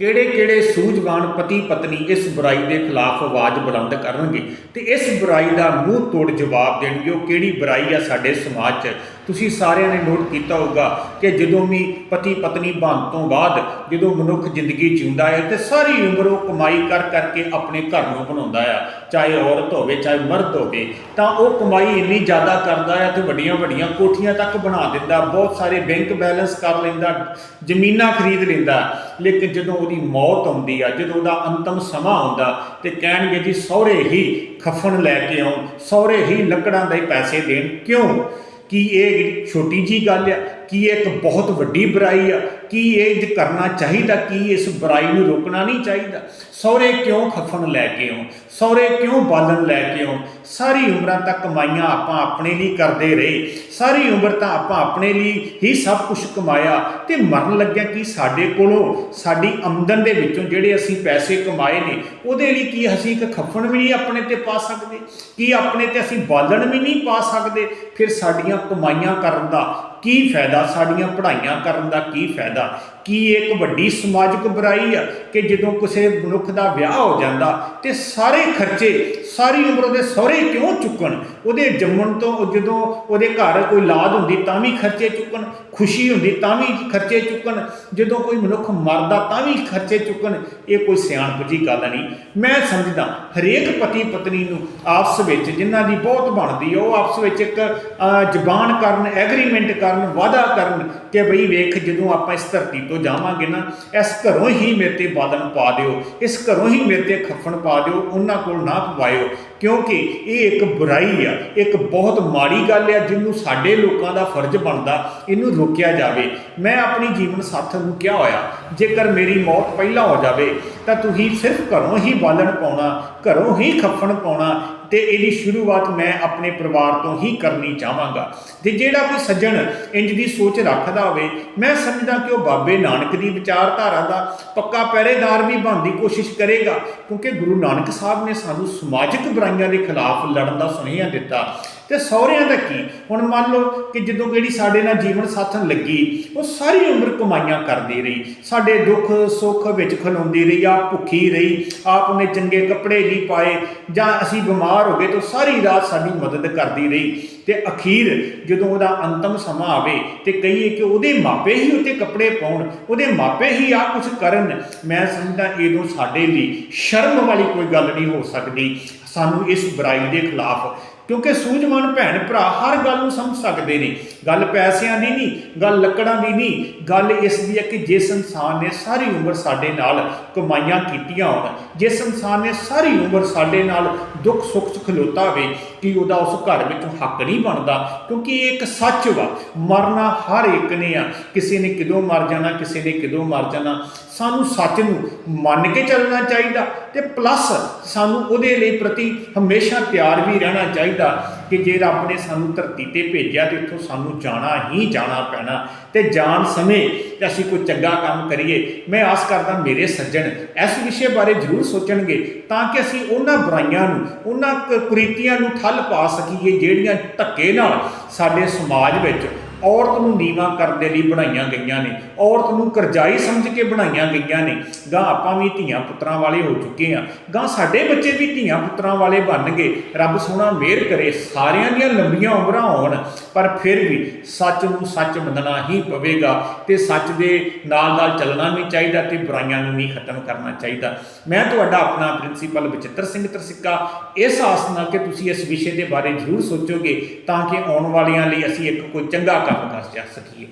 ਕਿਹੜੇ-ਕਿਹੜੇ ਸੂਝਵਾਨ ਪਤੀ ਪਤਨੀ ਇਸ ਬੁਰਾਈ ਦੇ ਖਿਲਾਫ ਆਵਾਜ਼ ਬੁਲੰਦ ਕਰਨਗੇ? ਤੇ ਇਸ ਬੁਰਾਈ ਦਾ ਮੂੰਹ ਤੋੜ ਜਵਾਬ ਦੇਣਗੇ, ਉਹ ਕਿਹੜੀ ਬੁਰਾਈ ਆ ਸਾਡੇ ਸਮਾਜ 'ਚ? ਤੁਸੀਂ ਸਾਰਿਆਂ ਨੇ ਨੋਟ ਕੀਤਾ ਹੋਊਗਾ ਕਿ ਜਦੋਂ ਵੀ ਪਤੀ ਪਤਨੀ ਬਣਨ ਤੋਂ ਬਾਅਦ ਜਦੋਂ ਮਨੁੱਖ ਜ਼ਿੰਦਗੀ ਜਿਉਂਦਾ ਹੈ ਤੇ ਸਾਰੀ ਉਮਰ ਉਹ ਕਮਾਈ ਕਰ ਕਰਕੇ ਆਪਣੇ ਘਰ ਨੂੰ ਬਣਾਉਂਦਾ ਆ, ਚਾਹੇ ਔਰਤ ਹੋਵੇ, ਚਾਹੇ ਮਰਦ ਹੋਵੇ, ਤਾਂ ਉਹ ਕਮਾਈ ਇੰਨੀ ਜ਼ਿਆਦਾ ਕਰਦਾ ਆ ਤੇ ਵੱਡੀਆਂ ਵੱਡੀਆਂ ਕੋਠੀਆਂ ਤੱਕ ਬਣਾ ਦਿੰਦਾ, ਬਹੁਤ ਸਾਰੇ ਬੈਂਕ ਬੈਲੈਂਸ ਕਰ ਲੈਂਦਾ, ਜ਼ਮੀਨਾਂ ਖਰੀਦ ਲੈਂਦਾ। ਲੇਕਿਨ ਜਦੋਂ ਉਹਦੀ ਮੌਤ ਆਉਂਦੀ ਆ, ਜਦੋਂ ਉਹਦਾ ਅੰਤਮ ਸਮਾਂ ਆਉਂਦਾ ਤੇ ਕਹਿਣਗੇ ਜੀ ਸਹੁਰੇ ਹੀ ਖਫਨ ਲੈ ਕੇ ਆਉਣ, ਸਹੁਰੇ ਹੀ ਲੱਕੜਾਂ ਦੇ ਪੈਸੇ ਦੇਣ। ਕਿਉਂ? ਕੀ ਇਹ ਛੋਟੀ ਜੀ ਗੱਲ ਆ ਕੀ ਇਹ ਇੱਕ ਬਹੁਤ ਵੱਡੀ ਬੁਰਾਈ ਆ? ਕੀ ਇਹ ਜ ਕਰਨਾ ਚਾਹੀਦਾ? ਕੀ ਇਸ ਬੁਰਾਈ ਨੂੰ ਰੋਕਣਾ ਨਹੀਂ ਚਾਹੀਦਾ? ਸਹੁਰੇ ਕਿਉਂ ਖਫਣ ਲੈ ਕੇ ਆਉਂ? ਸਹੁਰੇ ਕਿਉਂ ਬਾਲਣ ਲੈ ਕੇ ਆਉਂ? ਸਾਰੀ ਉਮਰਾਂ ਤੱਕ ਕਮਾਈਆਂ ਆਪਾਂ ਆਪਣੇ ਲਈ ਕਰਦੇ ਰਹੇ। ਸਾਰੀ ਉਮਰ ਤਾਂ ਆਪਾਂ ਆਪਣੇ ਲਈ ਹੀ ਸਭ ਕੁਝ ਕਮਾਇਆ। ਤੇ ਮਰਨ ਲੱਗਿਆ ਕਿ ਸਾਡੇ ਕੋਲੋਂ? ਸਾਡੀ ਆਮਦਨ ਦੇ ਵਿੱਚੋਂ ਜਿਹੜੇ ਅਸੀਂ ਪੈਸੇ ਕਮਾਏ ਨੇ, ਉਹਦੇ ਲਈ ਕੀ ਅਸੀਂ ਇੱਕ ਖਫਣ ਵੀ ਨਹੀਂ ਆਪਣੇ ਤੇ ਪਾ ਸਕਦੇ? ਕੀ ਆਪਣੇ ਤੇ ਅਸੀਂ ਬਾਲਣ ਵੀ ਨਹੀਂ ਪਾ ਸਕਦੇ? ਫਿਰ ਸਾਡੀਆਂ ਕਮਾਈਆਂ ਕਰਨ ਦਾ ਕੀ ਫਾਇਦਾ ਸਾਡੀਆਂ ਪੜ੍ਹਾਈਆਂ ਕਰਨ ਦਾ ਕੀ ਫਾਇਦਾ? ਕੀ ਇੱਕ ਵੱਡੀ ਸਮਾਜਿਕ ਬੁਰਾਈ ਆ ਕਿ ਜਦੋਂ ਕਿਸੇ ਮਨੁੱਖ ਦਾ ਵਿਆਹ ਹੋ ਜਾਂਦਾ ਤੇ ਸਾਰੇ ਖਰਚੇ ਸਾਰੀ ਉਮਰ ਉਹਦੇ ਸਹੁਰੇ ਕਿਉਂ ਚੁੱਕਣ? ਉਹਦੇ ਜੰਮਣ ਤੋਂ ਜਦੋਂ ਉਹਦੇ ਘਰ ਕੋਈ ਲਾਦ ਹੁੰਦੀ ਤਾਂ ਵੀ ਖਰਚੇ ਚੁੱਕਣ ਖੁਸ਼ੀ ਹੁੰਦੀ ਤਾਂ ਵੀ ਖਰਚੇ ਚੁੱਕਣ ਜਦੋਂ ਕੋਈ ਮਨੁੱਖ ਮਰਦਾ ਤਾਂ ਵੀ ਖਰਚੇ ਚੁੱਕਣ ਇਹ ਕੋਈ ਸਿਆਣਪ ਜੀ ਗੱਲ ਨਹੀਂ। ਮੈਂ ਸਮਝਦਾ ਹਰੇਕ ਪਤੀ ਪਤਨੀ ਨੂੰ ਆਪਸ ਵਿੱਚ ਜਿਨ੍ਹਾਂ ਦੀ ਬਹੁਤ ਬਣਦੀ ਹੈ ਉਹ ਆਪਸ ਵਿੱਚ ਇੱਕ ਅਹ, ਜ਼ਬਾਨ ਕਰਨ ਐਗਰੀਮੈਂਟ ਕਰਨ ਕਰਨ, ਵਾਅਦਾ ਕਰਨ ਕਿ ਬਈ ਵੇਖ ਜਦੋਂ ਆਪਾਂ ਇਸ ਧਰਤੀ ਤੋਂ ਜਾਵਾਂਗੇ ਨਾ, ਇਸ ਘਰੋਂ ਹੀ ਮੇਰੇ ਤੇ ਬਾਦਨ ਪਾ ਦਿਓ, ਇਸ ਘਰੋਂ ਹੀ ਮੇਰੇ ਤੇ ਖੱਫਣ ਪਾ ਦਿਓ, ਉਹਨਾਂ ਕੋਲ ਨਾ ਪਵਾਇਓ। ਕਿਉਂਕਿ ਇਹ ਇੱਕ ਬੁਰਾਈ ਆ, ਇੱਕ ਬਹੁਤ ਮਾੜੀ ਗੱਲ ਆ, ਜਿਹਨੂੰ ਸਾਡੇ ਲੋਕਾਂ ਦਾ ਫਰਜ਼ ਬਣਦਾ, ਇਹਨੂੰ ਰੋਕਿਆ ਜਾਵੇ। ਮੈਂ ਆਪਣੀ ਜੀਵਨ ਸਾਥ ਨੂੰ ਕਿਹਾ ਹੋਇਆ, ਜੇਕਰ ਮੇਰੀ ਮੌਤ ਪਹਿਲਾਂ ਹੋ ਜਾਵੇ, ਤਾਂ ਤੁਸੀਂ ਸਿਰਫ ਘਰੋਂ ਹੀ ਬਾਲਣ ਪਾਉਣਾ, ਘਰੋਂ ਹੀ ਖੱਫਣ ਪਾਉਣਾ ਤੇ ਇਹਦੀ ਸ਼ੁਰੂਆਤ ਮੈਂ ਆਪਣੇ ਪਰਿਵਾਰ ਤੋਂ ਹੀ ਕਰਨੀ ਚਾਹਾਂਗਾ। ਤੇ ਜਿਹੜਾ ਕੋਈ ਸੱਜਣ ਇੰਜ ਦੀ ਸੋਚ ਰੱਖਦਾ ਹੋਵੇ, ਮੈਂ ਸਮਝਦਾ ਕਿ ਉਹ ਬਾਬੇ ਨਾਨਕ ਦੀ ਵਿਚਾਰਧਾਰਾ ਦਾ ਪੱਕਾ ਪਹਿਰੇਦਾਰ ਵੀ ਬਣਨ ਦੀ ਕੋਸ਼ਿਸ਼ ਕਰੇਗਾ, ਕਿਉਂਕਿ ਗੁਰੂ ਨਾਨਕ ਸਾਹਿਬ ਨੇ ਸਾਨੂੰ ਸਮਾਜਿਕ ਬੁਰਾਈਆਂ ਦੇ ਖਿਲਾਫ ਲੜਨ ਦਾ ਸੁਨੇਹਾ ਦਿੱਤਾ। ਤੇ ਸਹੁਰਿਆਂ ਦਾ ਕੀ? ਹੁਣ ਮੰਨ ਲਓ ਕਿ ਜਦੋਂ ਜਿਹੜੀ ਸਾਡੇ ਨਾਲ ਜੀਵਨ ਸਾਥਣ ਲੱਗੀ, ਉਹ ਸਾਰੀ ਉਮਰ ਕਮਾਈਆਂ ਕਰਦੀ ਰਹੀ। ਸਾਡੇ ਦੁੱਖ, ਸੁੱਖ ਵਿੱਚ ਖਲੋਂਦੀ ਰਹੀ ਆ ਭੁੱਖੀ ਰਹੀ, ਆਪ ਨੇ ਚੰਗੇ ਕੱਪੜੇ ਨਹੀਂ ਪਾਏ, ਜਾਂ ਅਸੀਂ ਬਿਮਾਰ ਹੋ ਗਏ ਤਾਂ ਸਾਰੀ ਰਾਤ ਸਾਡੀ ਮਦਦ ਕਰਦੀ ਰਹੀ। ਤੇ ਅਖੀਰ ਜਦੋਂ ਉਹਦਾ ਅੰਤਮ ਸਮਾਂ ਆਵੇ ਤੇ ਕਹੀਏ ਕਿ ਉਹਦੇ ਮਾਪੇ ਹੀ ਉੱਤੇ ਕੱਪੜੇ ਪਾਉਣ, ਉਹਦੇ ਮਾਪੇ ਹੀ ਆ ਕੁਝ ਕਰਨ, ਮੈਂ ਸਮਝਦਾ ਇਹਦੋਂ ਸਾਡੇ ਲਈ ਸ਼ਰਮ ਵਾਲੀ ਕੋਈ ਗੱਲ ਨਹੀਂ ਹੋ ਸਕਦੀ। ਸਾਨੂੰ ਇਸ ਬੁਰਾਈ ਦੇ ਖਿਲਾਫ ਕਿਉਂਕਿ ਸੂਝਵਾਨ ਭੈਣ ਭਰਾ ਹਰ ਗੱਲ ਨੂੰ ਸਮਝ ਸਕਦੇ ਨੇ। ਗੱਲ ਪੈਸਿਆਂ ਦੀ ਨਹੀਂ, ਗੱਲ ਲੱਕੜਾਂ ਦੀ ਨਹੀਂ। ਗੱਲ ਇਸ ਦੀ ਹੈ ਕਿ ਜਿਸ ਇਨਸਾਨ ਨੇ ਸਾਰੀ ਉਮਰ ਸਾਡੇ ਨਾਲ ਕਮਾਈਆਂ ਕੀਤੀਆਂ ਹੋਣ, ਜਿਸ ਇਨਸਾਨ ਨੇ ਸਾਰੀ ਉਮਰ ਸਾਡੇ ਨਾਲ ਦੁੱਖ ਸੁੱਖ 'ਚ ਖਲੋਤਾ ਹੋਵੇ ਕਿ ਉਹਦਾ ਉਸ ਘਰ ਵਿੱਚੋਂ ਹੱਕ ਨਹੀਂ ਬਣਦਾ, ਕਿਉਂਕਿ ਇਹ ਇੱਕ ਸੱਚ ਵਾ। ਮਰਨਾ ਹਰ ਇੱਕ ਨੇ ਆ। ਕਿਸੇ ਨੇ ਕਿਦੋਂ ਮਰ ਜਾਣਾ, ਕਿਸੇ ਨੇ ਕਿਦੋਂ ਮਰ ਜਾਣਾ। ਸਾਨੂੰ ਸੱਚ ਨੂੰ ਮੰਨ ਕੇ ਚੱਲਣਾ ਚਾਹੀਦਾ ਤੇ ਪਲੱਸ ਸਾਨੂੰ ਉਹਦੇ ਲਈ ਪ੍ਰਤੀ ਹਮੇਸ਼ਾ ਤਿਆਰ ਵੀ ਰਹਿਣਾ ਚਾਹੀਦਾ ਕਿ ਜੇ ਰੱਬ ਨੇ ਸਾਨੂੰ ਧਰਤੀ ਤੇ ਭੇਜਿਆ ਤੇ ਇੱਥੋਂ ਸਾਨੂੰ ਜਾਣਾ ਹੀ ਜਾਣਾ ਪੈਣਾ। ਤੇ ਜਾਣ ਸਮੇਂ ਤੇ ਅਸੀਂ ਕੋਈ ਚੰਗਾ ਕੰਮ ਕਰੀਏ। ਮੈਂ ਆਸ ਕਰਦਾ ਮੇਰੇ ਸੱਜਣ ਇਸ ਵਿਸ਼ੇ ਬਾਰੇ ਜ਼ਰੂਰ ਸੋਚਣਗੇ ਤਾਂ ਕਿ ਅਸੀਂ ਉਹਨਾਂ ਬੁਰਾਈਆਂ ਨੂੰ, ਉਹਨਾਂ ਕ- ਕੁਰੀਤੀਆਂ ਨੂੰ ਠੱਲ ਪਾ ਸਕੀਏ ਜਿਹੜੀਆਂ ਧੱਕੇ ਨਾਲ ਸਾਡੇ ਸਮਾਜ ਵਿੱਚ ਔਰਤ ਨੂੰ ਨੀਵਾ ਕਰਨ ਦੇ ਲਈ ਬਣਾਈਆਂ ਗਈਆਂ ਨੇ। ਔਰਤ ਨੂੰ ਕਰਜ਼ਾਈ ਸਮਝ ਕੇ ਬਣਾਈਆਂ ਗਈਆਂ ਨੇ। ਗਾਂ ਆਪਾਂ ਵੀ ਧੀਆਂ ਪੁੱਤਰਾਂ ਵਾਲੇ ਹੋ ਚੁੱਕੇ ਆ। ਗਾਂ ਸਾਡੇ ਬੱਚੇ ਵੀ ਧੀਆਂ ਪੁੱਤਰਾਂ ਵਾਲੇ ਬਣਨਗੇ ਰੱਬ ਸੋਹਣਾ ਮਿਹਰ ਕਰੇ, ਸਾਰਿਆਂ ਦੀਆਂ ਲੰਬੀਆਂ ਉਮਰਾਂ ਹੋਣ, ਪਰ ਫਿਰ ਵੀ ਸੱਚ ਨੂੰ ਸੱਚ ਮੰਨਣਾ ਹੀ ਪਵੇਗਾ ਤੇ ਸੱਚ ਦੇ ਨਾਲ ਨਾਲ ਚੱਲਣਾ ਵੀ ਚਾਹੀਦਾ ਤੇ ਬੁਰਾਈਆਂ ਨੂੰ ਵੀ ਖਤਮ ਕਰਨਾ ਚਾਹੀਦਾ। ਮੈਂ ਤੁਹਾਡਾ ਆਪਣਾ ਪ੍ਰਿੰਸੀਪਲ ਬਚਿੱਤਰ ਸਿੰਘ ਤਰਸਿੱਕਾ ਇਸ ਆਸ ਨਾਲ ਕਿ ਤੁਸੀਂ ਇਸ ਵਿਸ਼ੇ ਦੇ ਬਾਰੇ ਜ਼ਰੂਰ ਸੋਚੋਗੇ ਤਾਂ ਕਿ ਆਉਣ ਵਾਲਿਆਂ ਲਈ ਅਸੀਂ ਇੱਕ ਕੋਈ ਚੰਗਾ ਕੰਮ ਕਰ ਜਾ ਸਕੀਏ